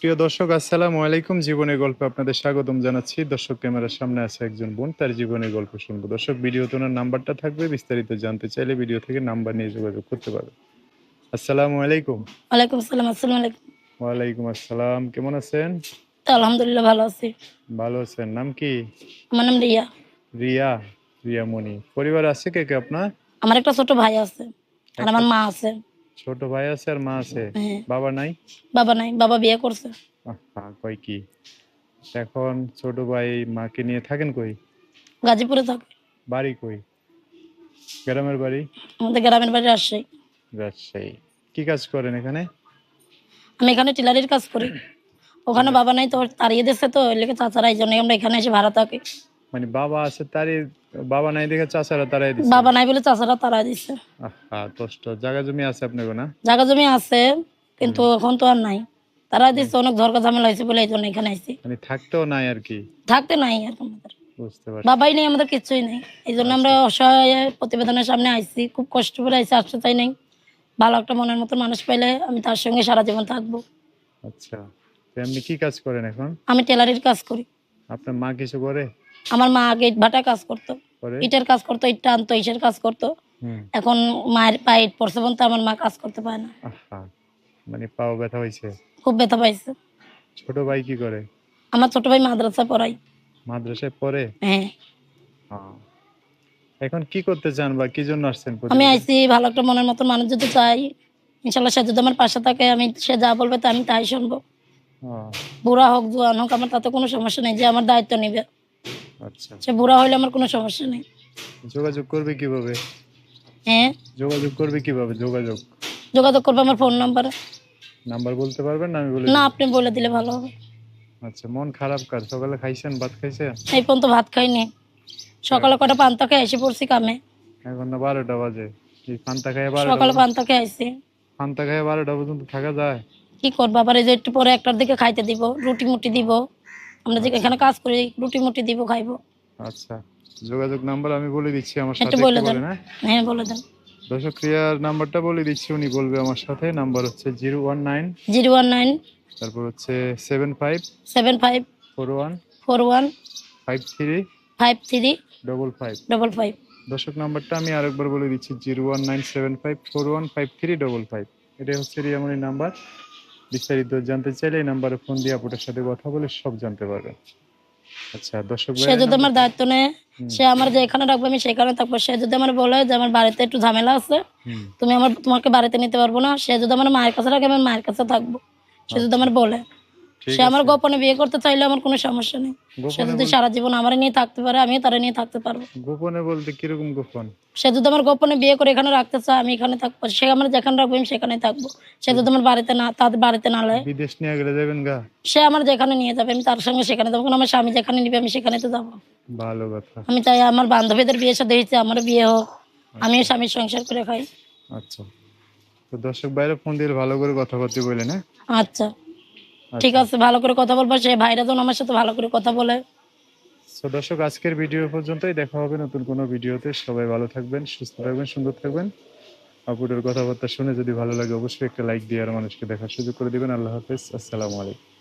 প্রিয় দর্শক আসসালামু আলাইকুম। জীবনের গল্পে আপনাদের স্বাগতম জানাচ্ছি। দর্শক ক্যামেরার সামনে আছে একজন বোন তার জীবনের গল্প শুনব। দর্শক ভিডিওতে ওনার নাম্বারটা থাকবে। বিস্তারিত জানতে চাইলে ভিডিও থেকে নাম্বার নিয়ে যোগাযোগ করতে পারবে আসসালামু আলাইকুম। ওয়ালাইকুম আসসালাম আসসালামু আলাইকুম। ওয়ালাইকুম আসসালাম। কেমন আছেন? তো আলহামদুলিল্লাহ ভালো আছি। ভালো আছেন। নাম কি? আমার নাম রিয়া। রিয়া রিয়া মনি পরিবার আছে কে কে আপনার? আমার একটা ছোট ভাই আছে। আর আমার মা আছে। ছোট ভাই আছে আর মা আছে। হ্যাঁ। বাবা নাই? বাবা নাই বাবা বিয়ে করছে। কয় কি? এখন ছোট ভাই মাকে নিয়ে থাকেন কই? গাজীপুরে থাকে। বাড়ি কই? গ্রামের বাড়ি? আমাদের গ্রামের বাড়ি রাজশাহী। রাজশাহী। কি কাজ করেন এখানে? আমি এখানে টেলারির কাজ করি। ওখানে বাবা নাই তো তাড়িয়ে দিচ্ছে তো ওই লেগে চাচারা এই জন্য আমরা এখানে এসে ভাড়া থাকি। মানে বাবা আছে তারই বাবা নাই দেখে চাচারা তারাই দিচ্ছে বাবা নাই বলে চাচারা তাড়াই দিচ্ছে আহা কষ্ট। জায়গা জমি আছে আপনার না? জায়গা জমি আছে কিন্তু এখন তো আর নাই। তারা দিচ্ছে অনেক ঝরকা ঝামেলা হয়েছে বলে এই জন্য এখানে আসছি মানে থাকতেও নাই আর কি? থাকতে নাই আর আমাদের। বুঝতে পারছি। বাবাই নেই আমাদের কিছুই নেই। এই জন্য আমরা অসহায় প্রতিবেদনের সামনে আইছি খুব কষ্ট করে আইসি আসতে চাই নাই। ভালো একটা মনের মতো মানুষ পেলে আমি তার সঙ্গে সারা জীবন থাকব। আচ্ছা। তো এমনি কি কাজ করেন এখন? আমি টেলারির কাজ করি। আপনার মা কিছু করে? আমার মা আগে ভাটা কাজ করতো। করে ইটের কাজ করতো ইটটা আনতো ইটের কাজ করতো। এখন মায়ের পায়ে ইট পড়ছে বলতে আমার মা কাজ করতে পারে না। মানে পাও ব্যথা হয়েছে? খুব ব্যথা পাইছে। ছোট ভাই কি করে? আমার ছোট ভাই মাদ্রাসা পড়াই মাদ্রাসায় পড়ে? হ্যাঁ। এখন কি করতে চান বা কি জন্য আসছেন আমি? আইছি ভালো একটা মনের মতো মানুষ যদি চাই ইনশাল্লাহ সে যদি আমার পাশে থাকে আমি সে যা বলবে তা আমি তাই শুনব। বুড়া হোক জোয়ান হোক আমার তাতে কোনো সমস্যা নেই যে আমার দায়িত্ব নিবে। আচ্ছা। সে বুড়া হইলে আমার কোনো সমস্যা নেই। যোগাযোগ করবে কীভাবে? হ্যাঁ? যোগাযোগ করবে কীভাবে? যোগাযোগ। যোগাযোগ করবে আমার ফোন নাম্বারে। নাম্বার বলতে পারবেন না? আমি বলে না আপনি বলে দিলে ভালো হবে। আচ্ছা মন খারাপ কার? সকালে খাইছেন ভাত খাইছেন এই পর্যন্ত ভাত খাইনি। সকালে কটা পান্তা খেয়ে এসে পড়ছি কামে। এখন না বারোটা বাজে। এই ফান্তা খাইয়ে বারোটা সকালে পান্তা খেয়ে আইসি ফান্তা খাইয়ে বারোটা পর্যন্ত থাকা যায়? কি করব? আবার এই যে একটু পরে একটার দিকে খাইতে দিব রুটি মুটি দিব। আমরা যে এখানে কাজ করি রুটি মুটি দিব খাইবো। আচ্ছা যোগাযোগ নাম্বার আমি বলে দিচ্ছি আমার সাথে বলে দেন। হ্যাঁ? হ্যাঁ বলে দেন। দর্শক ক্রিয়ার নাম্বারটা বলে দিচ্ছি উনি বলবে আমার সাথে। নাম্বার হচ্ছে zero one nine zero one nine তারপর হচ্ছে seven five seven five four one four one five three five three double five. Double five. দর্শক নাম্বারটা আমি আরেকবার বলে দিচ্ছি zero one nine seven five four one five three double five. এটাই হচ্ছে রিয়ামনির নাম্বার। বিস্তারিত জানতে চাইলে এই নাম্বারে ফোন দিয়ে আপুটার সাথে কথা বলে সব জানতে পারবেন আচ্ছা দর্শক সে যদি আমার দায়িত্ব নেয় সে আমার যেখানে রাখবে আমি সেখানে থাকব। সে যদি আমার বলে যে আমার বাড়িতে একটু ঝামেলা আছে তুমি আমার তোমাকে বাড়িতে নিতে পারব না। সে যদি আমার মায়ের কাছে রাখে আমি মায়ের কাছে থাকব। সে যদি আমার বলে। সে আমার গোপনে বিয়ে করতে চাইলে আমার কোনো সমস্যা নেই। সে যদি সারা জীবন আমার নিয়ে থাকতে পারে আমিও তারা নিয়ে থাকতে পারব। গোপনে বলতে কীরকম গোপন? সে যদি আমার গোপনে বিয়ে করে এখানে রাখতে চায় আমি এখানে থাকব। সে আমার যেখানে রাখব আমি সেখানে থাকব। সে যদি আমার বাড়িতে না তাদের বাড়িতে না লয় বিদেশ নিয়ে গেলে যাবেন গা? সে আমার যেখানে নিয়ে যাবে আমি তার সঙ্গে সেখানে যাব। কারণ আমার স্বামী যেখানে নিবে আমি সেখানে তো যাব। ভালো কথা। আমি চাই আমার বান্ধবীদের বিয়ে সাথে হয়েছে আমার বিয়ে হোক আমিও স্বামীর সংসার করে খাই। আচ্ছা। তো দর্শক বাইরে ফোন দিয়ে ভালো করে কথা বলতে বলেন হ্যাঁ? আচ্ছা। ঠিক আছে, ভালো করে কথা বলব, সে ভাইরা যেন আমার সাথে ভালো করে কথা বলে। তো দর্শক, আজকের ভিডিও পর্যন্তই, দেখা হবে নতুন কোনো ভিডিওতে সবাই ভালো থাকবেন, সুস্থ থাকবেন, সুন্দর থাকবেন। আপুটের কথাবার্তা শুনে যদি ভালো লাগে, অবশ্যই একটা লাইক দিয়ে আর মানুষকে দেখার সুযোগ করে দিবেন। আল্লাহ হাফেজ, আসসালামু আলাইকুম।